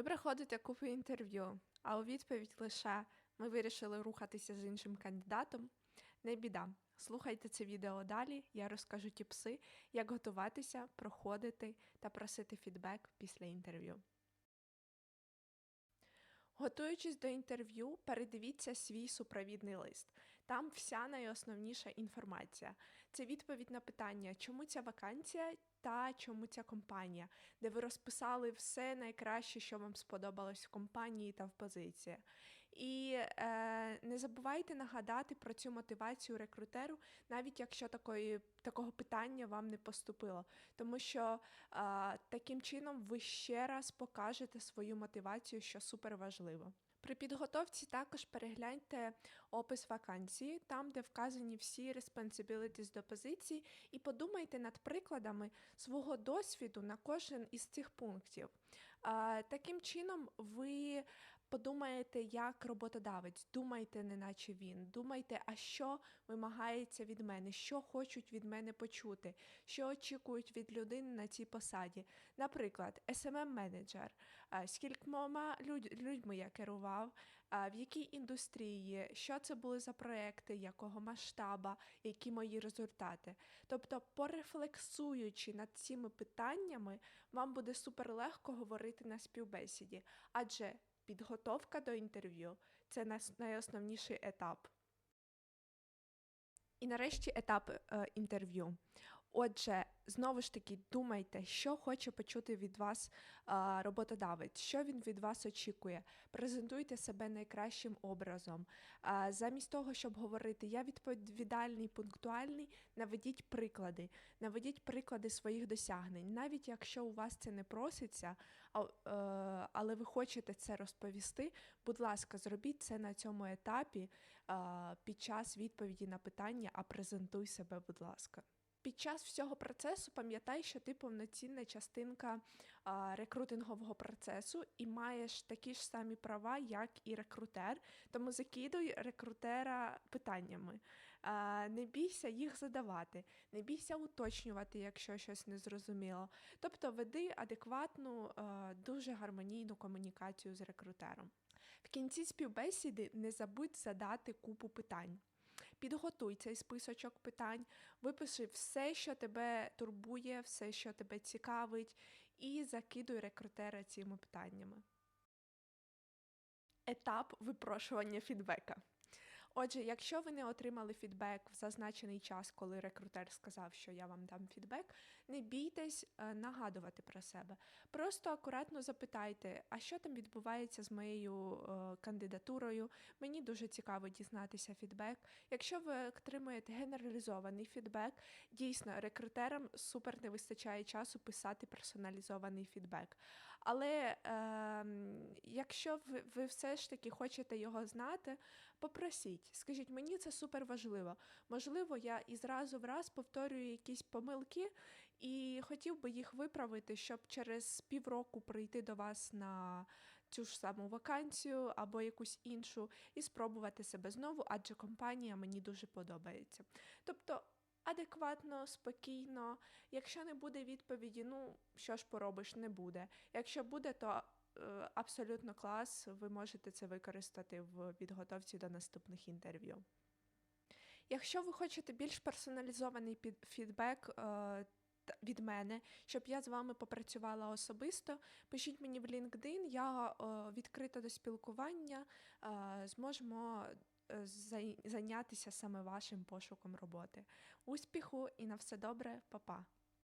Ви проходите купу інтерв'ю, а у відповідь лише ми вирішили рухатися з іншим кандидатом. Не біда. Слухайте це відео далі. Я розкажу тіпси, як готуватися, проходити та просити фідбек після інтерв'ю. Готуючись до інтерв'ю, передивіться свій супровідний лист. Там вся найосновніша інформація. Це відповідь на питання, чому ця вакансія та чому ця компанія, де ви розписали все найкраще, що вам сподобалось в компанії та в позиції. І е, не забувайте нагадати про цю мотивацію рекрутеру, навіть якщо такої, такого питання вам не поступило. Тому що е, таким чином ви ще раз покажете свою мотивацію, що супер важливо. При підготовці також перегляньте опис вакансії, там, де вказані всі responsibilities до позиції, і подумайте над прикладами свого досвіду на кожен із цих пунктів. Таким чином, ви подумаєте, як роботодавець, думайте, неначе він, думайте, а що вимагається від мене, що хочуть від мене почути, що очікують від людини на цій посаді. Наприклад, smm менеджер скількома людьми я керував, в якій індустрії, що це були за проекти, якого масштаба, які мої результати. Тобто, порефлексуючи над цими питаннями, вам буде суперлегко говорити на співбесіді, адже підготовка до інтерв'ю це найосновніший етап. І нарешті етап е, інтерв'ю. Отже, знову ж таки, думайте, що хоче почути від вас а, роботодавець, що він від вас очікує. Презентуйте себе найкращим образом. А, замість того, щоб говорити я відповідальний, пунктуальний, наведіть приклади, наведіть приклади своїх досягнень. Навіть якщо у вас це не проситься, а, а, е, але ви хочете це розповісти, будь ласка, зробіть це на цьому етапі а, під час відповіді на питання, а презентуй себе, будь ласка. Під час всього процесу пам'ятай, що ти повноцінна частинка а, рекрутингового процесу і маєш такі ж самі права, як і рекрутер. Тому закидуй рекрутера питаннями. А, Не бійся їх задавати, не бійся уточнювати, якщо щось не зрозуміло. Тобто веди адекватну, а, дуже гармонійну комунікацію з рекрутером. В кінці співбесіди не забудь задати купу питань. Підготуй цей списочок питань, випиши все, що тебе турбує, все, що тебе цікавить, і закидуй рекрутера цими питаннями. Етап випрошування фідбека. Отже, якщо ви не отримали фідбек в зазначений час, коли рекрутер сказав, що я вам дам фідбек, не бійтесь е, нагадувати про себе. Просто акуратно запитайте, а що там відбувається з моєю е, кандидатурою. Мені дуже цікаво дізнатися фідбек. Якщо ви отримуєте генералізований фідбек, дійсно рекрутерам супер не вистачає часу писати персоналізований фідбек. Але е, якщо ви, ви все ж таки хочете його знати, попросіть скажіть, мені це супер важливо. Можливо, я і зразу в раз повторюю якісь помилки і хотів би їх виправити, щоб через півроку прийти до вас на цю ж саму вакансію або якусь іншу і спробувати себе знову, адже компанія мені дуже подобається. Тобто. Адекватно, спокійно. Якщо не буде відповіді, ну що ж поробиш, не буде. Якщо буде, то абсолютно клас, ви можете це використати в підготовці до наступних інтерв'ю. Якщо ви хочете більш персоналізований фідбек е, від мене, щоб я з вами попрацювала особисто, пишіть мені в LinkedIn, я відкрита до спілкування, е, зможемо зайнятися саме вашим пошуком роботи. Успіху і на все добре, Па-па!